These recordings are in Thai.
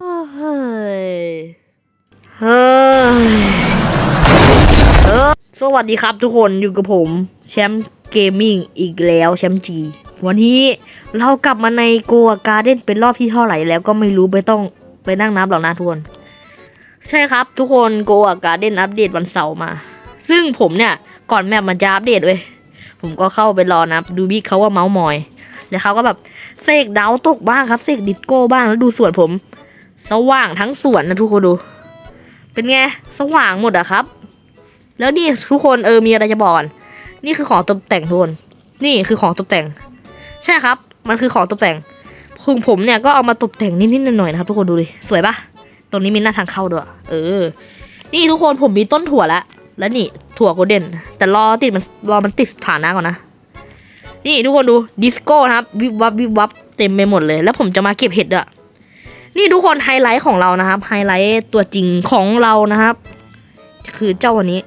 เฮ้ย เฮ้ยเออสวัสดีครับทุกคนอยู่กับผมแชมป์เกมมิ่งอีกแล้วแชมป์จีวันนี้เรากลับมาในโกอาการ์เด้นเป็นรอบที่เท่าไหร่แล้วก็ไม่รู้ไปต้องไปนั่งนับหรอกนะทุกคน ใช่ครับทุกคนโกอาการ์เด้นอัปเดตวันเสาร์มา ซึ่งผมเนี่ยก่อนแมปมันจะอัปเดตเว้ยผมก็เข้าไปรอนับดูบิ๊กเขาว่าเมาส์มอย แล้วเขาก็แบบเสกดาวตกบ้างครับเสกดิสโก้บ้างแล้วดูส่วนผม สว่างทั้งสวนนะทุกคนดู เป็นไงสว่างหมดอะครับ แล้วนี่ทุกคนเออมีอะไรจะบอกนนี่คือของตกแต่งทุกคนนี่คือของตกแต่ง ใช่ครับ มันคือของตกแต่งพึงผมเนี่ยก็เอามาตกแต่งนิดๆหน่อยๆนะครับทุกคนดูดิสวยปะตรงนี้มีหน้าทางเข้าด้วย เออ นี่ทุกคนผมมีต้นถั่วแล้วแล้วนี่ถั่วโกลเด้นแต่รอติดมันรอมันติดฐานะก่อนนะนี่ทุกคนดูดิสโก้นะครับวิบวับวิบวับเต็มไปหมดเลย แล้วผมจะมาเก็บเห็ดด้วย นี่ทุกคนไฮไลท์ของเรานะครับไฮไลท์ตัวจริงของเรานะครับ คือเจ้าวันนี้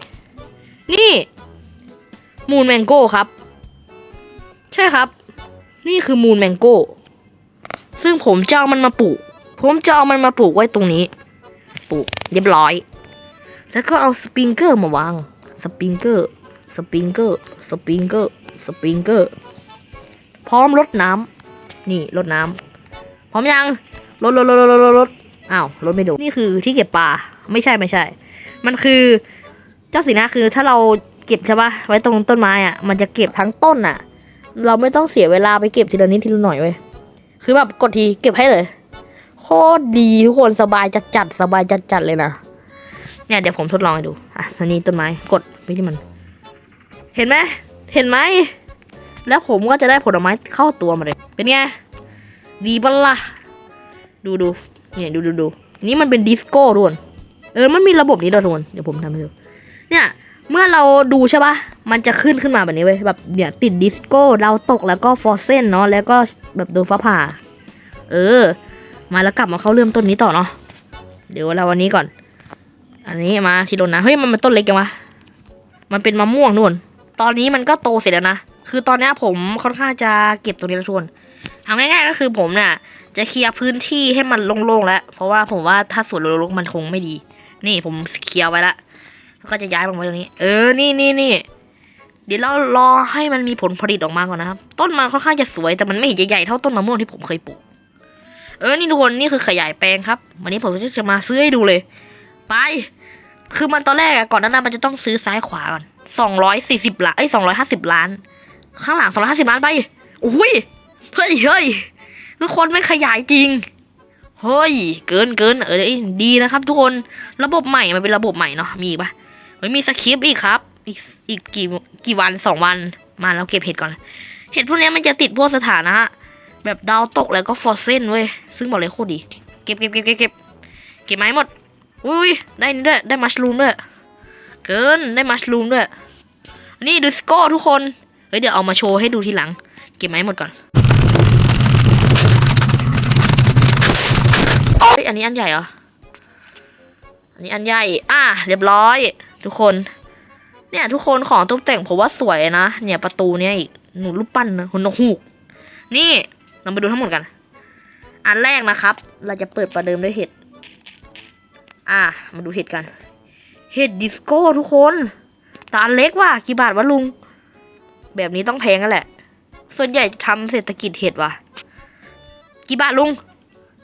นี่มูนแมงโก้ครับ ใช่ครับ นี่คือมูนแมงโก้ ซึ่งผมจะเอามันมาปลูก ผมจะเอามันมาปลูกไว้ตรงนี้ ปลูกเรียบร้อย แล้วก็เอาสปริงเกอร์มาวาง สปริงเกอร์ สปริงเกอร์ สปริงเกอร์ สปริงเกอร์ พร้อมรดน้ำนี่รดน้ำพร้อมยัง รถรถรถรถรถรถอ้าวรถไม่ดูนี่คือที่เก็บปลาไม่ใช่ไม่ใช่ มันคือเจ้าสินะคือถ้าเราเก็บใช่ปะไว้ตรงต้นไม้อะ มันจะเก็บทั้งต้นอะ เราไม่ต้องเสียเวลาไปเก็บทีละนิดทีละหน่อยเว้ยคือแบบกดทีเก็บให้เลยโคตรดีทุกคนสบายจัดจัดสบายจัดจัดเลยนะเนี่ยเดี๋ยวผมทดลองให้ดูอะอันนี้ต้นไม้กดไปที่มัน เห็นไหมเห็นไหมแล้วผมก็จะได้ผลไม้เข้าตัวมาเลย เป็นไง ดีปะล่ะ ดูดูเนี่ยดูดูดูนี่มันเป็นดิสโก้ทุกคนเออมันมีระบบนี้ด้วยทุกคนเดี๋ยวผมทำให้ดูเนี่ยเมื่อเราดูใช่ปะมันจะขึ้นขึ้นมาแบบนี้เว้ยแบบเนี่ยติดดิสโก้ดาตกแล้วก็ฟอร์เซนเนาะแล้วก็แบบโดนฟ้าผ่า เออ มาแล้วกลับมาเข้าเรื่องต้นนี้ต่อเนาะเดี๋ยวเราวันนี้ก่อน อันนี้มาที่โดนนะเฮ้ยมันเป็นต้นเล็กจังวะมันเป็นมะม่วงนู่นตอนนี้มันก็โตเสร็จแล้วนะคือตอนนี้ผมค่อนข้างจะเก็บตรงนี้ล้วทุกคนเอาง่ายๆก็คือผมเนี่ย จะเคลียร์พื้นที่ให้มันโล่งๆแล้ว เพราะว่าผมว่าถ้าสวนรกๆมันคงไม่ดี นี่ผมเคลียร์ไว้ละแล้วก็จะย้ายมันไว้ตรงนี้ เออ นี่นี่นี่เดี๋ยวเรารอให้มันมีผลผลิตออกมาก่อนนะครับ ต้นมันค่อนข้างจะสวยแต่มันไม่เห็นใหญ่ๆเท่าต้นมะม่วงที่ผมเคยปลูก เออ นี่ทุกคนนี่คือขยายแปลงครับ วันนี้ผมจะมาซื้อให้ดูเลย ไป คือมันตอนแรกอะก่อนหนานั้นมันจะต้องซื้อซ้ายขวาก่อนสองร้อยสี่สิบล้านเอ้ยสองร้อยห้าสิบล้าน ข้างหลังสองร้อยห้าสิบล้านไป อุ้ย เฮ้ยเฮ้ย ทุกคนไม่ขยายจริง เฮ้ย เกินเกินเออดีนะครับ ทุกคน ระบบใหม่ มันเป็นระบบใหม่เนาะ มีปะเฮ้ยมีสคริปต์อีกครับ อีกอีกกี่กี่วันสองวัน มาแล้วเก็บเห็ดก่อน เห็ดพวกนี้มันจะติดพวกสถานะ แบบดาวตกแล้วก็ฟอสเซนเว้ย ซึ่งบอกเลยโคตรดี เก็บเก็บเก็บเก็บเก็บเก็บไม้หมด อุ้ย ได้นี่ด้วย ได้มัชลูมด้วย เกิน ได้มัชลูมด้วย นี่ดูสโก้ทุกคน เฮ้ยเดี๋ยวเอามาโชว์ให้ดูทีหลัง เก็บไม้หมดก่อน เฮ้ยอันนี้อันใหญ่เหรอ อันนี้อันใหญ่ อะเรียบร้อย ทุกคน เนี่ย ทุกคนของตกแต่งผมว่าสวยนะ เนี่ยประตูเนี่ยอีกหนูรูปปั้นนะหุ่นนกฮูก นี่เราไปดูทั้งหมดกัน อันแรกนะครับ เราจะเปิดประเดิมด้วยเห็ด อะมาดูเห็ดกัน เห็ดดิสโก้ทุกคนแตาเล็กว่ะกี่บาทวะลุง แบบนี้ต้องแพงกันแหละ ส่วนใหญ่จะทำเศรษฐกิจเห็ดว่ะ กี่บาทลุง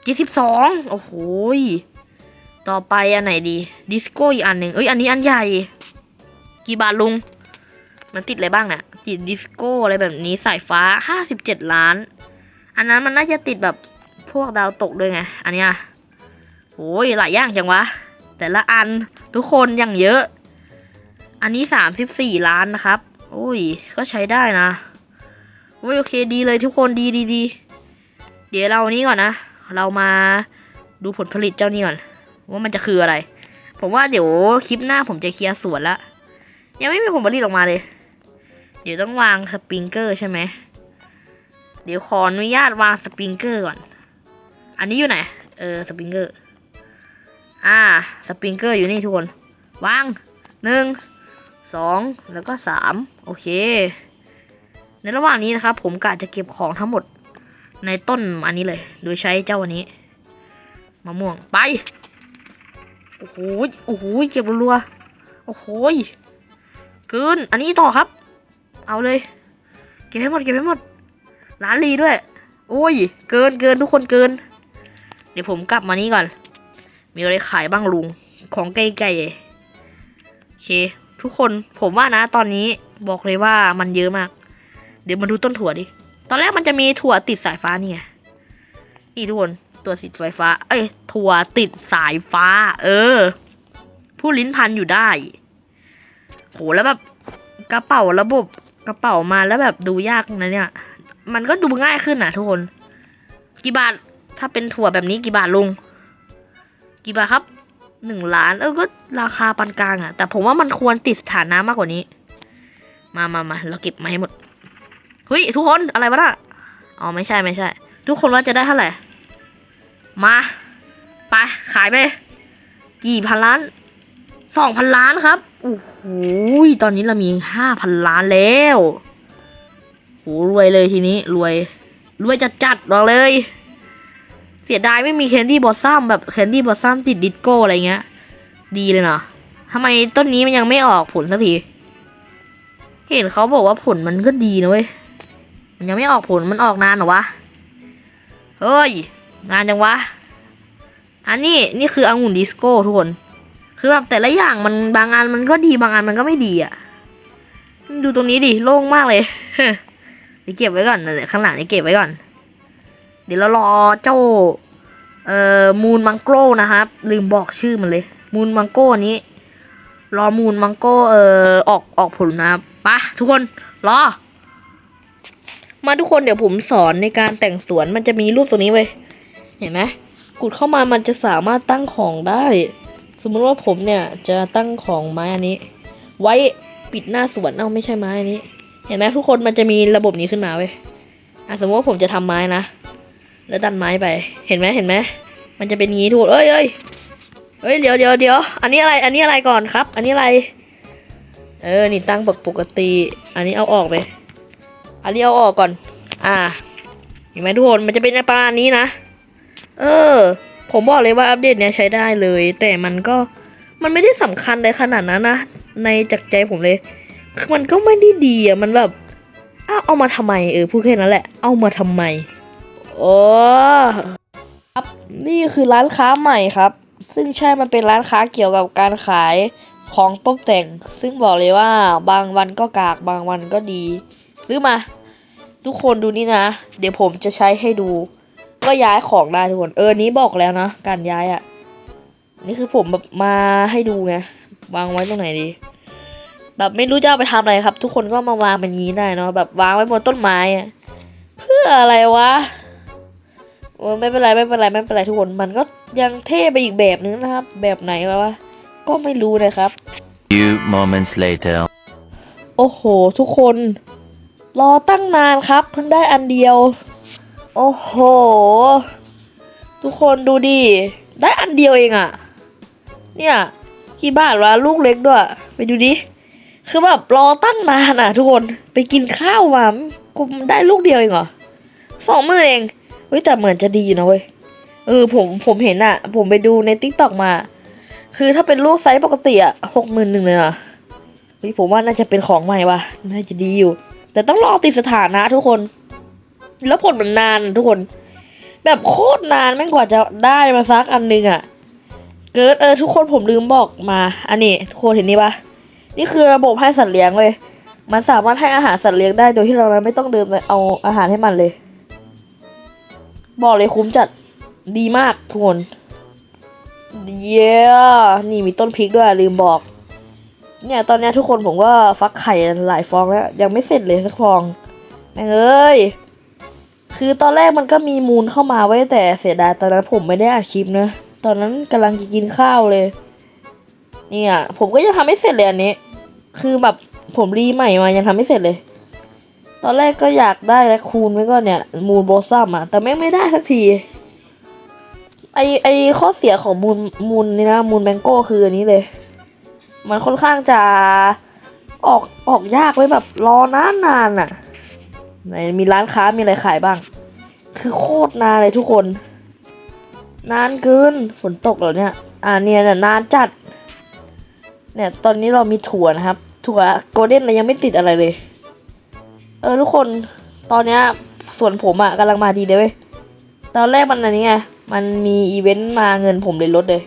เจ็ดสิบสองโอ้โหต่อไปอันไหนดี ดิสโก้อีกอันหนึ่งเอ้ยอันนี้อันใหญ่ กี่บาทลุง มันติดอะไรบ้างเนี่ยติดดิสโก้อะไรแบบนี้สายฟ้าห้าสิบเจ็ดล้าน อันนั้นมันน่าจะติดแบบพวกดาวตกด้วยไง อันเนี้ยโอ้ยหลายอย่างจังวะ แต่ละอันทุกคนอย่างเยอะ อันนี้สามสิบสี่ล้านนะครับโอ้ย ก็ใช้ได้นะโอ้ยโอเคดีเลยทุกคนดีดีดีเดี๋ยวเรานี้ก่อนนะ เรามาดูผลผลิตเจ้านี่ก่อนว่ามันจะคืออะไร ผมว่าเดี๋ยวคลิปหน้าผมจะเคลียร์สวนละยังไม่มีผลผลิตออกมาเลย เดี๋ยวต้องวางสปริงเกอร์ใช่ไหมเดี๋ยวขออนุญาตวางสปริงเกอร์ก่อน อันนี้อยู่ไหน เออสปริงเกอร์ อ่าสปริงเกอร์อยู่นี่ทุกคน วางหนึ่งสองแล้วก็สามโอเค ในระหว่างนี้นะครับผมกะจะเก็บของทั้งหมด ในต้นอันนี้เลย โดยใช้เจ้าอันนี้มะม่วงไป โอ้โหโอ้โหเก็บรัวโอ้โหเกินอันนี้ต่อครับ เอาเลย เก็บให้หมดเก็บให้หมดร้านลีด้วย โอ้ย เกินเกินทุกคนเกิน เดี๋ยวผมกลับมานี่ก่อน มีอะไรขายบ้างลุง ของไก่ๆโอเค ทุกคนผมว่านะตอนนี้บอกเลยว่ามันเยอะมาก เดี๋ยวมาดูต้นถั่วดิ ตอนแรกมันจะมีถั่วติดสายฟ้านี่ไงนี่ทุกคนตัวติดสายฟ้า เอ้ยถั่วติดสายฟ้า เออ ผู้ลิ้นพันอยู่ได้โหแล้วแบบกระเป๋าระบบกระเป๋ามาแล้วแบบดูยากนะเนี่ย มันก็ดูง่ายขึ้นนะทุกคน กี่บาทถ้าเป็นถั่วแบบนี้กี่บาทลุง กี่บาทครับหนึ่งล้าน เออก็ราคาปานกลางอะแต่ผมว่ามันควรติดสถานะมากกว่านี้ มามามาเราเก็บมาให้หมด เฮ้ยทุกคนอะไรวะน่ะอ๋อไม่ใช่ไม่ใช่ ทุกคนว่าจะได้เท่าไหร่ มา ไป ขายไป กี่พันล้านสองพันล้านครับโอ้โหตอนนี้เรามีห้าพันล้านแล้วโหรวยเลยทีนี้ รวย รวยจัดจัดบอกเลย เสียดายไม่มีแคนดี้บอสซัมแบบแคนดี้บอสซัมติดดิสโก้อะไรเงี้ย ดีเลยเนาะทำไมต้นนี้มันยังไม่ออกผลสักที เห็นเขาบอกว่าผลมันก็ดีนะเว้ย มันยังไม่ออกผลมันออกนานเหรอวะ เฮ้ย งานจังวะ อันนี้นี่คือองุ่นดิสโก้ทุกคน คือแบบแต่ละอย่างมันบางอันมันก็ดีบางอันมันก็ไม่ดีอะ ดูตรงนี้ดิโล่งมากเลยเดี๋ยวเก็บไว้ก่อนเดี๋ยวข้างหลังนี่เก็บไว้ก่อน เดี๋ยวเรารอเจ้า เอ่อมูนมังโก้นะครับ ลืมบอกชื่อมันเลย มูนมังโก้นี้ รอมูนมังโก้เอ่อออกออกผลนะครับปะทุกคนรอ มาทุกคนเดี๋ยวผมสอนในการแต่งสวนมันจะมีรูปตรงนี้เว้ยเห็นไหมกุดเข้ามามันจะสามารถตั้งของได้ สมมุติว่าผมเนี่ยจะตั้งของไม้อันนี้ ไว้ปิดหน้าสวนเอ้าไม่ใช่ไม้อันนี้ เห็นไหมทุกคนมันจะมีระบบนี้ขึ้นมาเว้ยอะสมมติว่าผมจะทำไม้นะแล้วดันไม้ไปเห็นไหมเห็นไหมมันจะเป็นงี้ทุกคนเอ้ยเอ้ยเอ้ยเดี๋ยวเดี๋ยวเดี๋ยวอันนี้อะไรอันนี้อะไรก่อนครับ อันนี้อะไร เออนี่ตั้งแบบปกติ อันนี้เอาออกไป อันนี้เอาออกก่อน อ่าเห็นไหมทุกคนมันจะเป็นประมาณนี้นะ เออ ผมบอกเลยว่าอัปเดตเนี้ยใช้ได้เลย แต่มันก็มันไม่ได้สำคัญเลยขนาดนั้นนะ ในจากใจผมเลยคือมันก็ไม่ได้ดีอะมันแบบอ้าวเอามาทำไมเออพูดแค่นั้นแหละ เอามาทำไมโอ้ครับนี่คือร้านค้าใหม่ครับ ซึ่งใช่มันเป็นร้านค้าเกี่ยวกับการขายของตกแต่ง ซึ่งบอกเลยว่าบางวันก็กากบางวันก็ดีซื้อมา ทุกคนดูนี่นะ เดี๋ยวผมจะใช้ให้ดู ก็ย้ายของได้ทุกคน เออนี้บอกแล้วนะ การย้ายอะ่ะ นี่คือผมแบบมาให้ดูไง วางไว้ตรงไหนดี แบบไม่รู้จะเอาไปทำอะไรครับ ทุกคนก็มาวางเป็นงี้ได้เนาะ แบบวางไว้บนต้นไม้อะเพื่ออะไรวะโอ้ไม่เป็นไรไม่เป็นไรไม่เป็นไรทุกคน มันก็ยังเท่ไปอีกแบบนึงนะครับ แบบไหนวะก็ไม่รู้นะครับ Few moments later. โอ้โห ทุกคน รอตั้งนานครับ เพิ่งได้อันเดียว โอ้โห ทุกคนดูดิ ได้อันเดียวเองอะเนี่ย กี่บาทวะลูกเล็กด้วย ไปดูดิ คือแบบรอตั้งนานอะทุกคนไปกินข้าวมากูได้ลูกเดียวเองเหรอสองมือเองเฮ้ยแต่เหมือนจะดีอยู่นะเว้ยเออผมผมเห็นอะผมไปดูในติ๊กต็อกมา คือถ้าเป็นลูกไซส์ปกติอะหกหมื่นหนึ่งเลยอะเฮ้ยผมว่าน่าจะเป็นของใหม่ว่ะน่าจะดีอยู่ แต่ต้องรอติดสถานะทุกคน แล้วผลมันนานทุกคน แบบโคตรนานแม่งกว่าจะได้มาซักอันหนึงอะ่ะ เกิดเออทุกคนผมลืมบอกมา อันนี้ทุกคนเห็นนี่ปะนี่คือระบบให้สัตว์เลี้ยงเลย มันสามารถให้อาหารสัตว์เลี้ยงได้โดยที่เราไม่ต้องเดินไปเอาอาหารให้มันเลย บอกเลยคุ้มจัดดีมากทุกคน เย้นี่มีต้นพริกด้วยลืมบอก เนี่ยตอนนี้ทุกคนผมก็ฟักไข่หลายฟองแล้ว ยังไม่เสร็จเลยสักฟองแม่งเอ้ยคือตอนแรกมันก็มีมูลเข้ามาไว้แต่เสียดายตอนนั้นผมไม่ได้อัดคลิปนะตอนนั้นกำลังจะกินข้าวเลย เนี่ย ผมก็ยังทำไม่เสร็จเลยอันนี้ คือแบบผมรีใหม่มายังทำไม่เสร็จเลย ตอนแรกก็อยากได้และคูณไว้ก่อนเนี่ย มูลโบซัมอะแต่แม่งไม่ได้สักทีไอไอข้อเสียของมูลมูลนี่นะมูลแมงโก้คืออันนี้เลย มันค่อนข้างจะออกออกยากไว้ยแบบรอนานนานๆน่ะไหนมีร้านค้ามีอะไรขายบ้าง คือโคตรนานเลยทุกคน นานเกินฝนตกแล้วเนี่ย อ่าเนี่ยน่ะนานจัด เนี่ยตอนนี้เรามีถั่วนะครับ ถั่วโกลเด้นเรายังไม่ติดอะไรเลย เออทุกคนตอนเนี้ยส่วนผมอะกำลังมาดีเลยเว้ยตอนแรกมันอันนี้ไงมันมีอีเวนต์มาเงินผมเลยลดเลย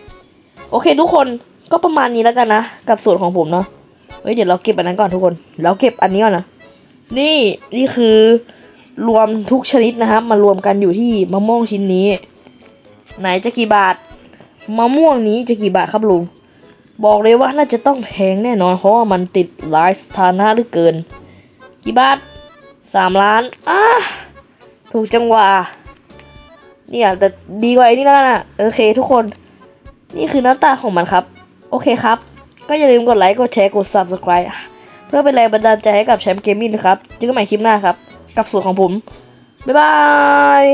โอเคทุกคน ก็ประมาณนี้แล้วกันนะ กับส่วนของผมเนาะเฮ้ยเดี๋ยวเราเก็บอันนั้นก่อนทุกคนเราเก็บอันนี้ก่อนนะนี่นี่คือรวมทุกชนิดนะครับมารวมกันอยู่ที่มะม่วงชิ้นนี้ ไหนจะกี่บาทมะม่วงนี้จะกี่บาทครับลุงบอกเลยว่าน่าจะต้องแพงแน่นอนเพราะว่ามันติดหลายสถานะหลือเกิน กี่บาทสามล้านอะถูกจังหวะเนี่ยแต่ดีกว่าไอ้นี่แล้วนะโอเคทุกคน นี่คือหน้าตาของมันครับ โอเคครับ ก็อย่าลืมกดไลค์ กดแชร์ กด subscribe เพื่อเป็นแรงบันดาลใจให้กับแชมป์เกมมิ่งนะครับเจอกันใหม่คลิปหน้าครับ กับสูตรของผม บ๊ายบาย